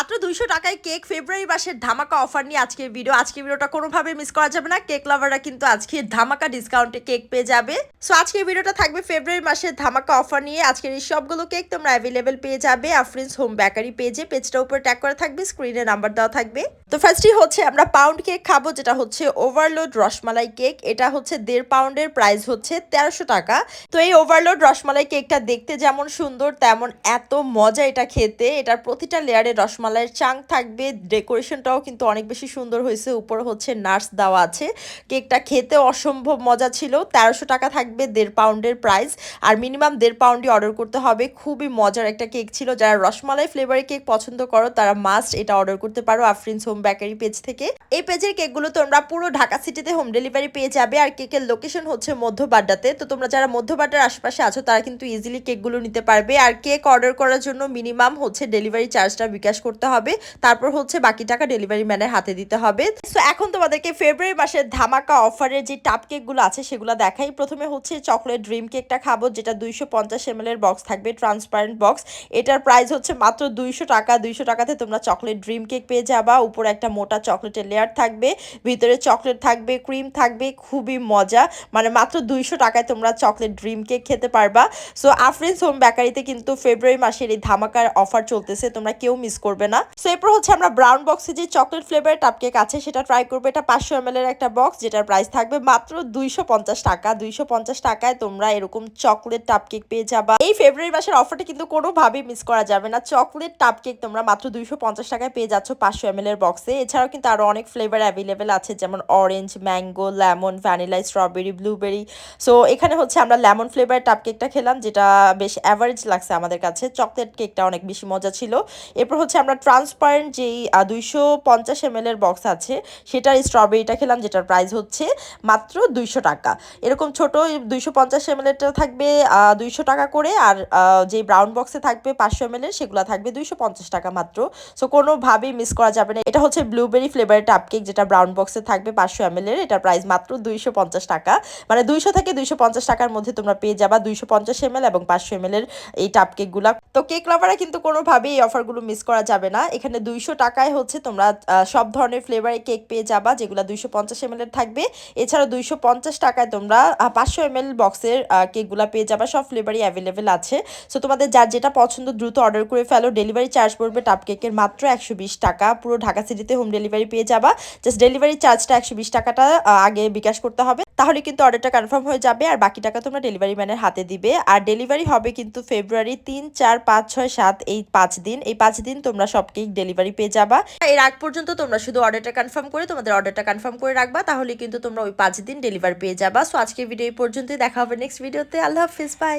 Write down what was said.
মাত্র দুইশো টাকায় কেক ফেব্রুয়ারি মাসের ধামাকা অফার নিয়ে আজকের ভিডিও আজকের ভিডিওটা কোনোভাবে মিস করা যাবে না। কেক লাভাররা কিন্তু আজকে ধামাকা ডিসকাউন্টে কেক পেয়ে যাবে। সো আজকের ভিডিওটা থাকবে ফেব্রুয়ারি মাসের ধামাকা অফার নিয়ে। আজকের এই সবগুলো কেক তোমরা অ্যাভেলেবেল পেয়ে যাবে। আফরিন্স হোম বেকারি পেজে পেজটার উপর ট্যাগ করা থাকবে স্ক্রিনে নাম্বার দেওয়া থাকবে। তো ফার্স্টই হচ্ছে আমরা পাউন্ড কেক খাব, যেটা হচ্ছে ওভারলোড রসমালাই কেক এটা হচ্ছে দেড় পাউন্ডের প্রাইস হচ্ছে তেরোশো টাকা। তো এই ওভারলোড রসমালাই কেকটা দেখতে যেমন সুন্দর, তেমন এত মজা এটা খেতে। এটার প্রতিটা লেয়ারে রসমালাইয়ের চাং থাকবে। ডেকোরেশনটাও কিন্তু অনেক বেশি সুন্দর হয়েছে। উপরে হচ্ছে নার্স দেওয়া আছে। কেকটা খেতে অসম্ভব মজা ছিল। তেরোশো টাকা থাকবে দেড় পাউন্ডের প্রাইস। আর মিনিমাম দেড় পাউন্ডই অর্ডার করতে হবে। খুবই মজার একটা কেক ছিল। যারা রসমালাই ফ্লেভারের কেক পছন্দ করো, তারা মাস্ট এটা অর্ডার করতে পারো আফরিন্স হোম বেকারি পেজ থেকে। এই পেজের কেকগুলো তোমরা পুরো ঢাকা সিটিতে হোম ডেলিভারি পেয়ে যাবে। আর কেকের লোকেশন হচ্ছে মধ্যবাড্ডাতে। তো তোমরা যারা মধ্যবাড্ডার আশেপাশে আছো, তারা কিন্তু ইজিলি কেকগুলো নিতে পারবে। আর কেক অর্ডার করার জন্য মিনিমাম হচ্ছে ডেলিভারি চার্জটা বিকাশ করতে হবে। তারপর হচ্ছে বাকি টাকা ডেলিভারি ম্যানের হাতে দিতে হবে। সো এখন তোমাদেরকে ফেব্রুয়ারি মাসের ধামাকা অফারের যে টাপ কেকগুলো আছে, সেগুলো দেখাই। প্রথমে হচ্ছে চকলেট ড্রিম কেকটা খাব, যেটা দুইশো পঞ্চাশ এম এর বক্স থাকবে ট্রান্সপারেন্ট বক্স এটার প্রাইস হচ্ছে মাত্র দুইশো টাকা। দুইশো টাকাতে তোমরা চকলেট ড্রিম কেক পেয়ে যাবা। উপরে একটা মোটা চকলেটের লেয়ার থাকবে। ভিতরে চকলেট থাকবে ক্রিম থাকবে, খুবই মজা। মানে মাত্র দুইশো টাকায় তোমরা চকলেট ড্রিম কেক খেতে পারবা। সো আফরিন্স হোম বেকারিতে কিন্তু ফেব্রুয়ারি মাসের এই ধামাকার অফার চলতেছে। তোমরা কেউ মিস করবে না। সো এরপর হচ্ছে আমরা ব্রাউন বক্সে যে চকলেট ফ্লেভার কেক আছে, সেটা ট্রাই করব। এটা পাঁচশো এম এর একটা বক্স যেটার প্রাইস থাকবে মাত্র দুইশো পঞ্চাশ টাকা। দুইশো পঞ্চাশ টাকায় তোমরা এরকম চকলেট টাপ কেক পেয়ে যাবা। এই ফেব্রুয়ারি মাসের অফারটা কিন্তু কোনোভাবেই মিস করা যাবে না। চকলেট টাপ কেক তোমরা মাত্র দুইশো পঞ্চাশ টাকায় পেয়ে যাচ্ছ পাঁচশো এম এর বক্সে এছাড়াও কিন্তু আরও অনেক ফ্লেভার অ্যাভেলেবেল আছে, যেমন orange mango lemon vanilla strawberry blueberry so এখানে হচ্ছে আমরা লেমন ফ্লেভার টাপ কেকটা খেলাম, যেটা বেশ অ্যাভারেজ লাগছে আমাদের কাছে। চকলেট কেকটা অনেক বেশি মজা ছিল। এরপর হচ্ছে আমরা ট্রান্সপারেন্ট যেই দুইশো পঞ্চাশ এম এর বক্স আছে, সেটার স্ট্রবেরিটা খেলাম, যেটার প্রাইস হচ্ছে মাত্র দুইশো টাকা। এরকম ছোট দুইশো পঞ্চাশ এম থাকবে দুইশো টাকা করে, আর যে ব্রাউন বক্সে থাকবে পাঁচশো এম এর, সেগুলো থাকবে দুইশো পঞ্চাশ টাকা মাত্র। সো কোনোভাবেই মিস করা যাবে না। এটা হচ্ছে ব্লুবেরি ফ্লেভারের টাপ কেক যেটা ব্রাউন বক্সে থাকবে পাঁচশো এম এর, এটার প্রাইস মাত্র দুইশো পঞ্চাশ টাকা। মানে দুইশো থেকে দুইশো পঞ্চাশ টাকার মধ্যে তোমরা পেয়ে যাবা দুইশো পঞ্চাশ এম এবং পাঁচশো এম এর এই টাপ কেকগুলা তো কেক লাভারে কিন্তু কোনোভাবেই এই অফারগুলো মিস করা যাবে না। এখানে দুইশো টাকায় হচ্ছে তোমরা সব ধরনের ফ্লেভারের কেক পেয়ে যাবা, যেগুলো দুইশো পঞ্চাশ এম থাকবে। এছাড়া দুইশো পঞ্চাশ টাকায় তোমরা পাঁচশো এম বক্সের কেকগুলো পেয়ে যাবা, সব ফ্লেভারই অ্যাভেলেবেল আছে। সো তোমাদের যার যেটা পছন্দ দ্রুত অর্ডার করে ফেলো। ডেলিভারি চার্জ পড়বে টাপ কেকের মাত্র একশো বিশ টাকা। পুরো ঢাকা সিটিতে হোম ডেলিভারি পেয়ে যাবা। জাস্ট ডেলিভারি চার্জটা একশো বিশ টাকাটা আগে বিকাশ করতে হবে। তাহলে কিন্তু অর্ডারটা কনফার্ম হয়ে যাবে আর বাকি টাকা তোমরা ডেলিভারি ম্যানের হাতে দিবে। আর ডেলিভারি হবে কিন্তু ফেব্রুয়ারি তিন, চার, পাঁচ, ছয়, সাত, এই পাঁচ দিন। এই পাঁচ দিন তোমরা সব কেক ডেলিভারি পেয়ে যাবা। এর আগ পর্যন্ত তোমরা শুধু অর্ডারটা কনফার্ম করে তোমাদের অর্ডারটা কনফার্ম করে রাখবা তাহলে কিন্তু তোমরা ওই পাঁচ দিন ডেলিভারি পেয়ে যাবা। সো আজকে ভিডিও এই পর্যন্তই। দেখা হবে নেক্সট ভিডিওতে আল্লাহ হাফিজ বাই